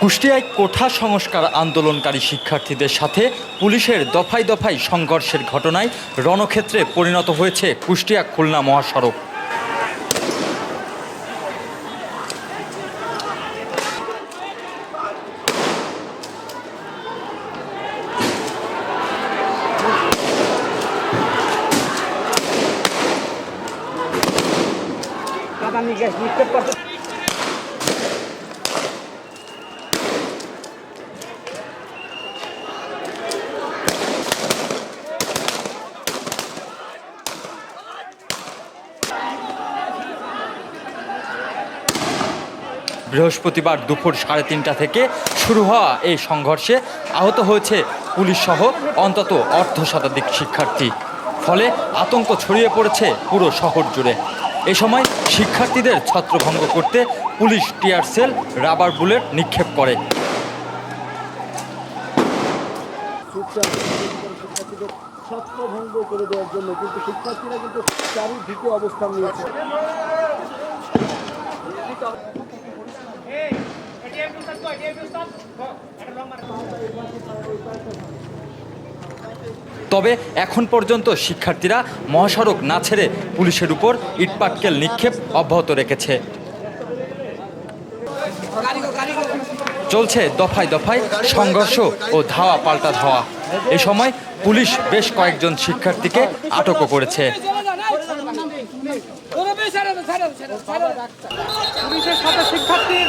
কুষ্টিয়ায় কোঠা সংস্কার আন্দোলনকারী শিক্ষার্থীদের সাথে পুলিশের দফায় দফায় সংঘর্ষের ঘটনায় রণক্ষেত্রে পরিণত হয়েছে কুষ্টিয়া খুলনা মহাসড়ক। বৃহস্পতিবার দুপুর সাড়ে তিনটা থেকে শুরু হওয়া এই সংঘর্ষে আহত হয়েছে পুলিশ সহ অন্তত অর্ধ শতাধিক শিক্ষার্থী। ফলে আতঙ্ক ছড়িয়ে পড়েছে পুরো শহর জুড়ে। এ সময় শিক্ষার্থীদের ছত্রভঙ্গ করতে police tear shell rubber bullet নিক্ষেপ করে। চুপচাপ শিক্ষার্থীদের ছত্রভঙ্গ করে দেওয়ার জন্য কিন্তু শিক্ষার্থীরা কিন্তু চারিদিকে অবস্থান নিয়েছে। তবে এখন পর্যন্ত শিক্ষার্থীরা মহাসড়ক না ছেড়ে পুলিশের উপর ইটপাটকেল নিক্ষেপ অব্যাহত রেখেছে। চলছে দফায় দফায় সংঘর্ষ ও ধাওয়া পাল্টা ধাওয়া। এ সময় পুলিশ বেশ কয়েকজন শিক্ষার্থীকে আটকও করেছে। শিক্ষার্থীর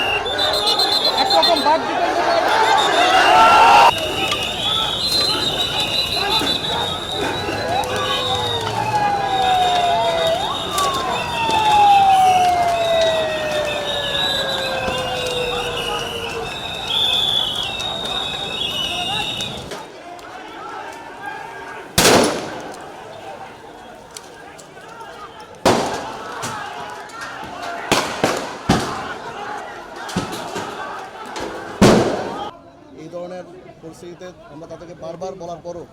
এই ধরনের পরিস্থিতিতে আমরা তাদেরকে বারবার বলার পরও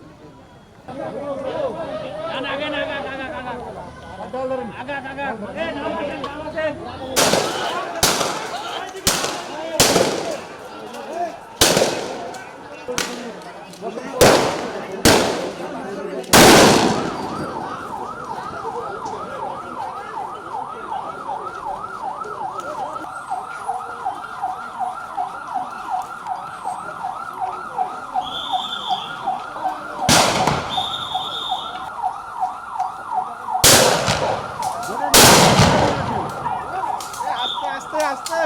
আস্তে আস্তে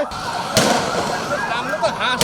নামলে তো হাঁস